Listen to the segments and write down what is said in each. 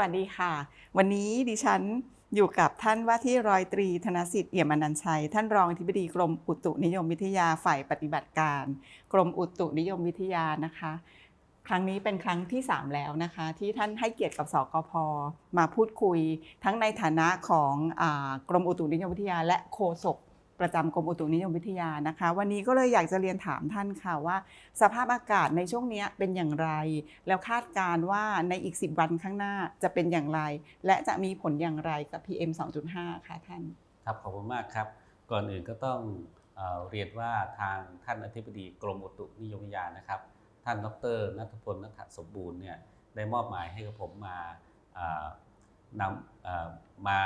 วัสดีค่ะ วันนี้ดิฉันอยู่กับท่านว่าที่ร้อยตรีธนสิทธิ์เอี่ยมอนันชัย ท่านรองอธิบดีกรมอุตุนิยมวิทยาฝ่ายปฏิบัติการ กรมอุตุนิยมวิทยานะคะ ครั้งนี้เป็นครั้งที่ 3 แล้วนะคะ ที่ท่านให้เกียรติกับสกพมาพูดคุย ทั้งในฐานะของอกรมอุตุนิยมวิทยา และโฆษก ประจำกรมอุตุนิยมวิทยานะคะ วันนี้ก็เลยอยากจะเรียนถามท่านค่ะว่า สภาพอากาศในช่วงนี้เป็นอย่างไร แล้วคาดการณ์ว่าในอีก 10 วันข้างหน้าจะเป็นอย่างไร และจะมีผลอย่างไรกับ PM 2.5 ค่ะท่าน ครับขอบคุณมากครับ ก่อนอื่นก็ต้องเอเรียนว่าทางท่านอธิบดีกรมอุตุนิยมวิทยานะครับ ท่านดรนัทพลนัทสมบูรณ์เนี่ยได้มอบหมายให้กับผมมานำมา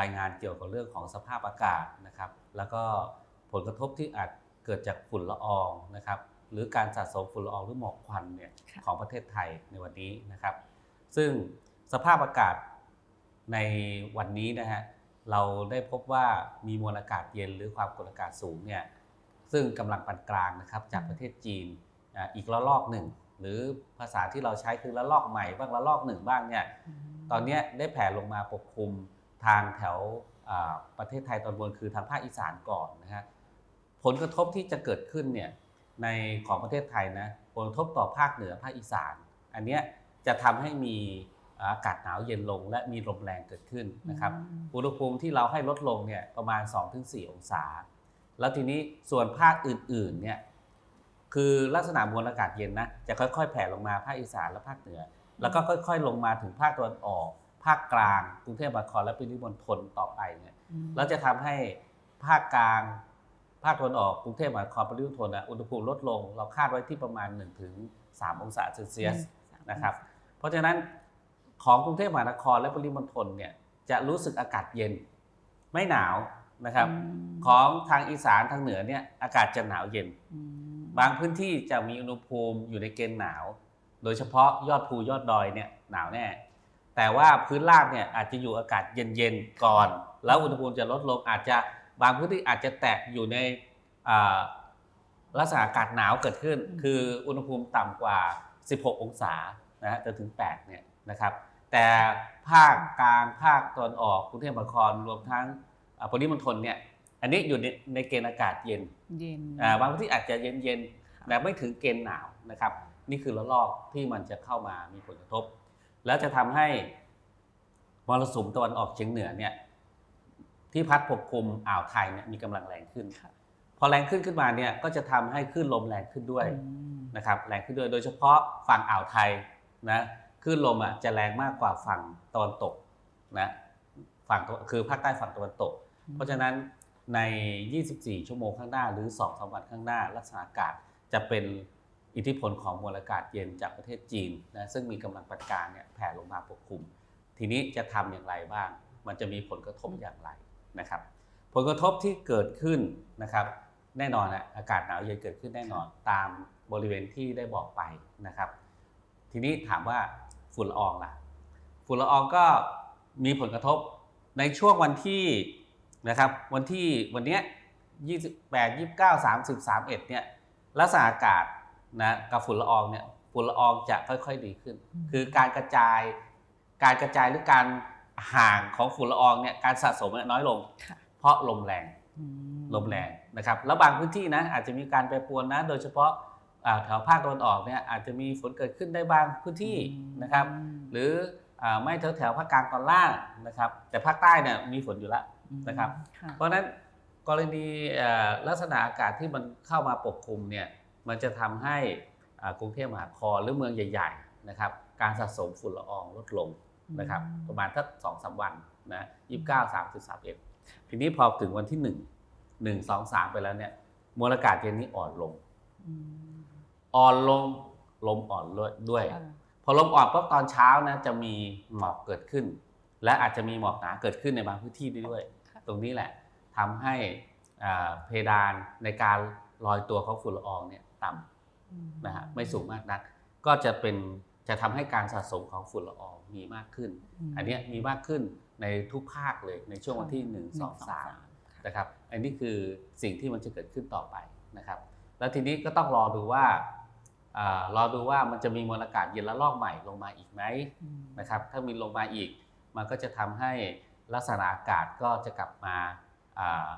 รายงานเกี่ยวกับเรื่องของสภาพอากาศนะครับ แล้วก็ผลกระทบที่อาจเกิดจากฝุ่นละอองนะครับ หรือการสะสมฝุ่นละอองหรือหมอกควันเนี่ยค่ะของประเทศไทยในวันนี้นะครับ ซึ่งสภาพอากาศในวันนี้นะฮะเราได้พบว่ามีมวลอากาศเย็นหรือความกดอากาศสูงเนี่ยซึ่งกำลังปานกลางนะครับจากประเทศจีนอ่าอีกระลอกหนึ่งหรือภาษาที่เราใช้คือระลอกใหม่บ้างระลอกหนึ่งบ้างเนี่ยตอนเนี้ยได้แผ่ลงมาปกคลุม ทางแถวอ่าประเทศไทยตอนบนคือทางภาคอีสานก่อนนะฮะผลกระทบที่จะเกิดขึ้นเนี่ยในของประเทศไทยนะผลกระทบต่อภาคเหนือภาคอีสาน อันเนี้ยจะทำให้มีอากาศหนาวเย็นลง และมีลมแรงเกิดขึ้นนะครับอุณหภูมิที่เราให้ลดลงเนี่ยประมาณ 2-4 องศา แล้วทีนี้ส่วนภาคอื่นๆเนี่ยคือลักษณะมวลอากาศเย็นนะจะค่อยๆ แผ่ลงมาภาคอีสานและภาคเหนือ แล้วก็ค่อย ๆ ลงมาถึงภาคตะวันออก ภาคกลางกรุงเทพมหานครและปริมณฑลต่อไปเนี่ยแล้วจะทำให้ภาคกลางภาคตะวันออกกรุงเทพมหานครปริมณฑลนะอุณหภูมิลดลง เราคาดไว้ที่ประมาณ 1-3 องศาเซลเซียสนะครับ เพราะฉะนั้นของกรุงเทพมหานครและปริมณฑลเนี่ยจะรู้สึกอากาศเย็น ไม่หนาวนะครับของทางอีสานทางเหนือเนี่ยอากาศจะหนาวเย็น บางพื้นที่จะมีอุณหภูมิอยู่ในเกณฑ์หนาว โดยเฉพาะยอดภูยอดดอยเนี่ยหนาวแน่ แต่ว่าพื้นราบเนี่ยอาจจะอยู่อากาศเย็นๆก่อน แล้วอุณหภูมิจะลดลงอาจจะบางพื้นที่อาจจะแตะอยู่ในอ่าลักษณะอากาศหนาวเกิดขึ้นอืมคืออุณหภูมิต่ำกว่า 16 องศานะฮะจนถึง 8 เนี่ยนะครับ แต่ภาคกลางภาคตอนออกกรุงเทพมหานครรวมทั้งอ่าปริมณฑลเนี่ยอันนี้อยู่ในในเกณฑ์อากาศเย็นเย็นอ่าบางพื้นที่อาจจะเย็นๆแต่ไม่ถึงเกณฑ์หนาวนะครับ นี่คือระลอกที่มันจะเข้ามามีผลกระทบ แล้วจะทำให้มรสุมตะวันออกเฉียงเหนือเนี่ย ที่พัดปกคลุมอ่าวไทยเนี่ยมีกำลังแรงขึ้นค่ะพอแรงขึ้นขึ้นมาเนี่ยก็จะทำให้คลื่นลมแรงขึ้นด้วยอืมนะครับแรงขึ้นด้วยโดยเฉพาะฝั่งอ่าวไทยนะคลื่นลมอะจะแรงมากกว่าฝั่งตะวันตกนะฝั่งตะคือภาคใต้ฝั่งตะวันตก เพราะฉะนั้นใน 24 ชั่วโมงข้างหน้า หรือ2อสวันข้างหน้าลักษณะอากาศจะเป็น อิทธิพลของมวลอากาศเย็นจากประเทศจีนนะซึ่งมีกำลังปานกางเนี่ยแผ่ลงมาปกคลุม ทีนี้จะทำอย่างไรบ้าง มันจะมีผลกระทบอย่างไรนะครับ ผลกระทบที่เกิดขึ้นนะครับแน่นอนนะอากาศหนาวเย็นเกิดขึ้นแน่นอนตามบริเวณที่ได้บอกไปนะครับ ทีนี้ถามว่าฝุ่นละอองล่ะ ฝุ่นละอองก็มีผลกระทบในช่วงวันที่นะครับ วันที่วันเนี้ย28 29 30 31เนี่ยลักษณะอากาศ นะกับฝุ่นละอองเนี่ยฝุ่นละอองจะค่อย ๆ ดีขึ้นอืมคือการกระจายการกระจายหรือการห่างของฝุ่นละอองเนี่ยการสะสมเนี่ยน้อยลงค่ะเพราะลมแรงอืมลมแรงนะครับแล้วบางพื้นที่นะอาจจะมีการแปรปรวนนะ โดยเฉพาะอ่าแถวภาคตะวันออกเนี่ยอาจจะมีฝนเกิดขึ้นได้บางพื้นที่นะครับ หรืออ่าไม่แถวแถวๆภาคกลางตอนล่างนะครับ แต่ภาคใต้เนี่ยมีฝนอยู่แล้วนะครับค่ะเพราะฉะนั้นกรณีเอ่อลักษณะอากาศที่มันเข้ามาปกคลุมเนี่ย มันจะทำให้อ่ากรุงเทพมหานครหรือเมืองใหญ่ๆนะครับการสะสมฝุ่นละอองลดลงนะครับอืมประมาณสักสองสามวันนะยี่สิบเก้าสามสิบสามเอ็ดทีนี้พอถึงวันที่หนึ่งหนึ่งสองสามไปแล้วเนี่ยมวลอากาศเย็นนี้อ่อนลงอืมอ่อนลงลมอ่อนด้วยค่ะพอลมอ่อนปุ๊บตอนเช้านะจะมีหมอกเกิดขึ้น และอาจจะมีหมอกหนาเกิดขึ้นในบางพื้นที่ด้วยค่ะตรงนี้แหละทำให้อ่าเพดานในการลอยตัวของฝุ่นละอองเนี่ย ต่ำนะฮะไม่สูงมากนัก ก็จะเป็นจะทำให้การสะสมของฝุ่นละอองมีมากขึ้นมอันเนี้ยมีมากขึ้นในทุกภาคเลยในช่วงวันที่ 1 2หนึ่ง3นะครับ อันนี้คือสิ่งที่มันจะเกิดขึ้นต่อไปนะครับ แล้วทีนี้ก็ต้องรอดูว่าอารอดูว่ามันจะมีมวลอากาศเย็นละลอกใหม่ลงมาอีกไหมอืมนะครับ ถ้ามีลงมาอีก มันก็จะทำให้ลักษณะอากาศก็จะกลับมาอ่า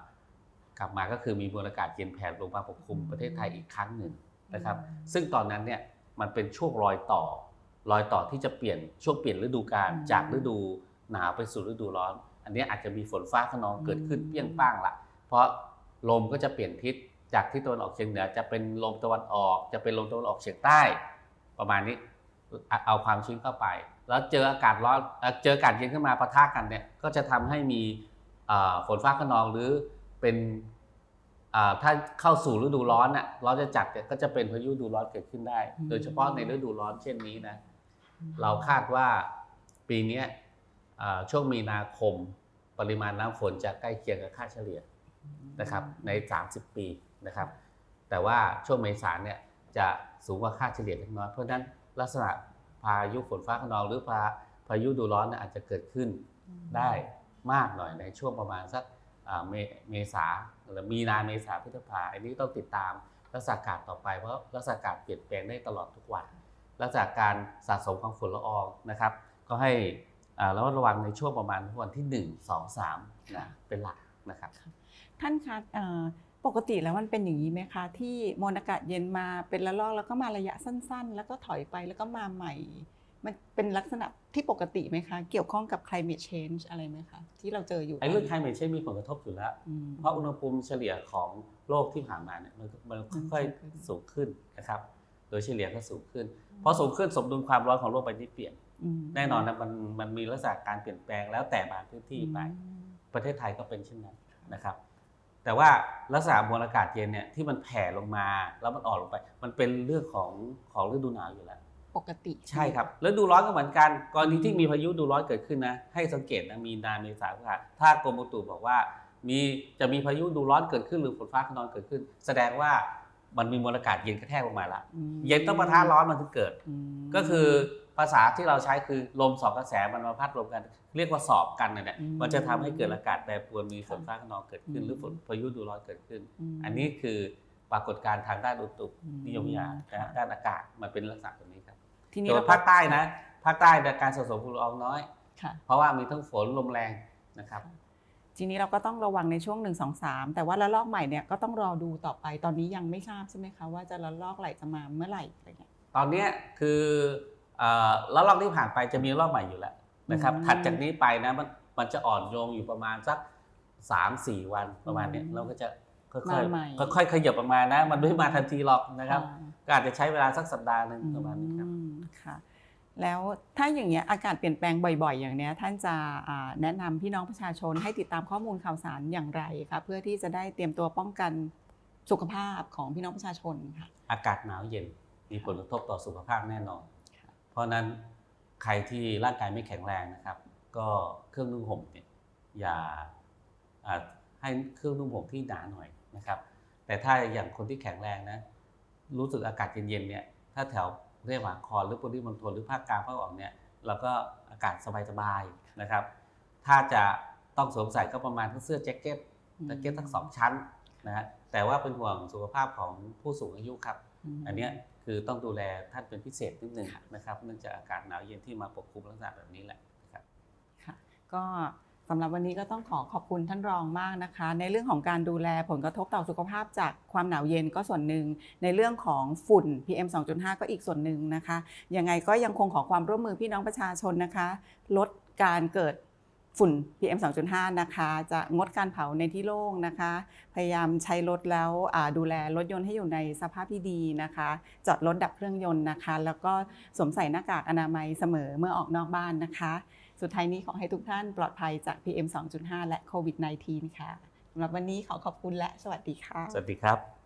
กลับมาก็คือมีมวลอากาศเย็นแผ่ลงมาปกคลุมประเทศไทยอีกครั้งหนึ่งนะครับ ซึ่งตอนนั้นเนี่ยมันเป็นช่วงรอยต่อ รอยต่อที่จะเปลี่ยนช่วงเปลี่ยนฤดูกาลอืมจากฤดูหนาวไปสู่ฤดูร้อน อันนี้อาจจะมีฝนฟ้าขนองเกิดขึ้นอืมเปรี้ยงป้างละ เพราะลมก็จะเปลี่ยนทิศจากทิศตะวันออกเฉียงเหนือจะเป็นลมตะวันออก จะเป็นลมตะวันออกเฉียงใต้ ประมาณนี้เอาเอาความชื้นเข้าไป แล้วเจออากาศร้อนเอ่อเจออากาศเย็นขึ้นมาปะทะกันเนี่ยก็จะทำให้มีเอ่อฝนฟ้าขนองหรือ เป็นอ่าถ้าเข้าสู่ฤดูร้อนน่ะร้อนจะจัดเนี่ยก็จะเป็นพายุฤดูร้อนเกิดขึ้นได้อืมโดยเฉพาะในฤดูร้อนเช่นนี้นะ เราคาดว่าปีเนี้ยอ่าช่วงมีนาคมปริมาณน้ำฝนจะใกล้เคียงกับค่าเฉลี่ยนะครับ ใน 30 ปีนะครับ แต่ว่าช่วงเมษาเนี่ยจะสูงกว่าค่าเฉลี่ยเล็กน้อยเพราะฉะนั้นลักษณะพายุฝนฟ้าขนองหรือพาพายุดูร้อนเนี่ยอาจจะเกิดขึ้นได้มากหน่อยในช่วงประมาณสักอ่า เมเมษาหรือมีนาเมษาพฤษภาอันนี้ต้องติดตามลักษณะอากาศต่อไปเพราะลักษณะอากาศเปลี่ยนแปลงได้ตลอดทุกวันและจากการสะสมของฝุ่นละอองนะครับ ก็ให้อ่าระมัดระวังในช่วงประมาณวันที่ 1 2 3นะเป็นหลักนะครับ ท่านคะเอ่อปกติแล้วมันเป็นอย่างนี้ไหมคะที่มวลอากาศเย็นมาเป็นระลอกแล้วก็มาระยะสั้น ๆ แล้วก็ถอยไปแล้วก็มาใหม่ มันเป็นลักษณะที่ปกติไหมคะ เกี่ยวข้องกับ climate change อะไรไหมคะ ที่เราเจออยู่ไอ้เรื่อง climate change มีผลกระทบอยู่แล้วอืมเพราะอุณหภูมิเฉลี่ยของโลกที่ผ่านมาเนี่ยมันมันค่อยอืมๆสูงขึ้นนะครับ โดยเฉลี่ยก็สูงขึ้นเพราะสูงขึ้นสมดุลความร้อนของโลกใบนี้เปลี่ยนอืมแน่นอนนะมันมันมีลักษณะการเปลี่ยนแปลงแล้วแต่บางพื้นที่ไปอืมประเทศไทยก็เป็นเช่นนั้นนะครับ แต่ว่าลักษณะมวลอากาศเย็นเนี่ยที่มันแผ่ลงมาแล้วมันอ่อนลงไป มันเป็นเรื่องของของฤดูหนาวอยู่แล้ว ปกติใช่ครับแล้วดูร้อนก็เหมือนกันกรณีที่มีพายุดูร้อนเกิดขึ้นนะ ให้สังเกตนะมีนาเมษาพฤษภาถ้ากรมอุตุบอกว่า มีจะมีพายุดูร้อนเกิดขึ้นหรือฝนฟ้าขนองเกิดขึ้น แสดงว่ามันมีมวลอากาศเย็นกระแทกลงมาละอืมเย็นต้องปะทะร้อนมันถึงเกิดอืมก็คือภาษาที่เราใช้คือลมสองกระแสมันมาพัดรวมกัน เรียกว่าสอบกันนะเนี่ยอืมมันจะทำให้เกิดอากาศแปรปรวนมีฝนค่ะฟ้าขนองเกิดขึ้นอืมหรือฝนพายุดูร้อนเกิดขึ้นมอันนี้คือปรากฏการณ์ทางด้านอุตุอืมนิยมวิทยาค่ะด้านอากาศมันเป็นลักษณะแบบนี้ครับ ทีนี้ส่วเรานภาคใต้นะภาคใต้เนี่ยการสะสมฝุ่นละอองน้อย ค่ะ เพราะว่ามีทั้งฝนลมแรงนะครับ ทีนี้เราก็ต้องระวังในช่วง 1 2 3 แต่ว่าระลอกใหม่เนี่ยก็ต้องรอดูต่อไปตอนนี้ยังไม่ทราบใช่ไหมคะว่าจะระลอกไหลจะมาเมื่อไหร่อะไรเงี้ย ตอนเนี้ยคือเอ่อแล้วรอบที่ผ่านไปจะมีรอบใหม่อยู่แล้วนะครับ อืมถัดจากนี้ไปนะมันมันจะอ่อนโยงอยู่ประมาณสักสามสี่วันประมาณเนี้ยอืมเราก็จะค่อยมาใหม่ๆค่อยๆขยับออกมานะ มันไม่มาทันทีหรอกนะครับ อ่า ก็อาจจะใช้เวลาสักสัปดาห์หนึ่งประมาณนี้ครับอืมค่ะ แล้วถ้าอย่างเงี้ยอากาศเปลี่ยนแปลงบ่อยๆ อย่างเนี้ยท่านจะอ่าแนะนำพี่น้องประชาชนให้ติดตามข้อมูลข่าวสารอย่างไรคะเพื่อที่จะได้เตรียมตัวป้องกันสุขภาพของพี่น้องประชาชนค่ะอากาศหนาวเย็นมีผลกระทบต่อสุขภาพแน่นอนค่ะเพราะฉะนั้นใครที่ร่างกายไม่แข็งแรงนะครับ ก็เครื่องนุ่งห่มเนี่ยอย่าอ่าให้เครื่องนุ่งห่มที่หนาหน่อยนะครับ แต่ถ้าอย่างคนที่แข็งแรงนะ รู้สึกอากาศเย็นๆเนี่ยถ้าแถวเรียกว่าคอนหรือปริมณฑลหรือภาคกลางภาคตะวันออกเนี่ยเราก็อากาศสบายๆนะครับ ถ้าจะต้องสวมใส่ก็ประมาณทั้งเสื้อแจ็คเก็ตแจ็คเก็ตทั้งสองชั้นนะฮะแต่ว่าเป็นห่วงสุขภาพของผู้สูงอายุครับมอันเนี้ยคือต้องดูแลท่านเป็นพิเศษนิดนึงนะครับเนื่องจากอากาศหนาวเย็นที่มาปกคลุมลักษณะแบบนี้แหละนะครับค่ะก็ สำหรับวันนี้ก็ต้องขอขอบคุณท่านรองมากนะคะ ในเรื่องของการดูแลผลกระทบต่อสุขภาพจากความหนาวเย็นก็ส่วนหนึ่ง ในเรื่องของฝุ่น PM 2.5 ก็อีกส่วนหนึ่งนะคะยังไงก็ยังคงขอความร่วมมือพี่น้องประชาชนนะคะ ลดการเกิดฝุ่น PM 2.5 นะคะ จะงดการเผาในที่โล่งนะคะ พยายามใช้รถแล้วดูแลรถยนต์ให้อยู่ในสภาพที่ดีนะคะ จอดรถดับเครื่องยนต์นะคะ แล้วก็สวมใส่หน้ากากอนามัยเสมอเมื่อออกนอกบ้านนะคะ สุดท้ายนี้ขอให้ทุกท่านปลอดภัยจาก PM 2.5 และโควิด -19 ค่ะสำหรับวันนี้ขอขอบคุณและสวัสดีค่ะ สวัสดีครับ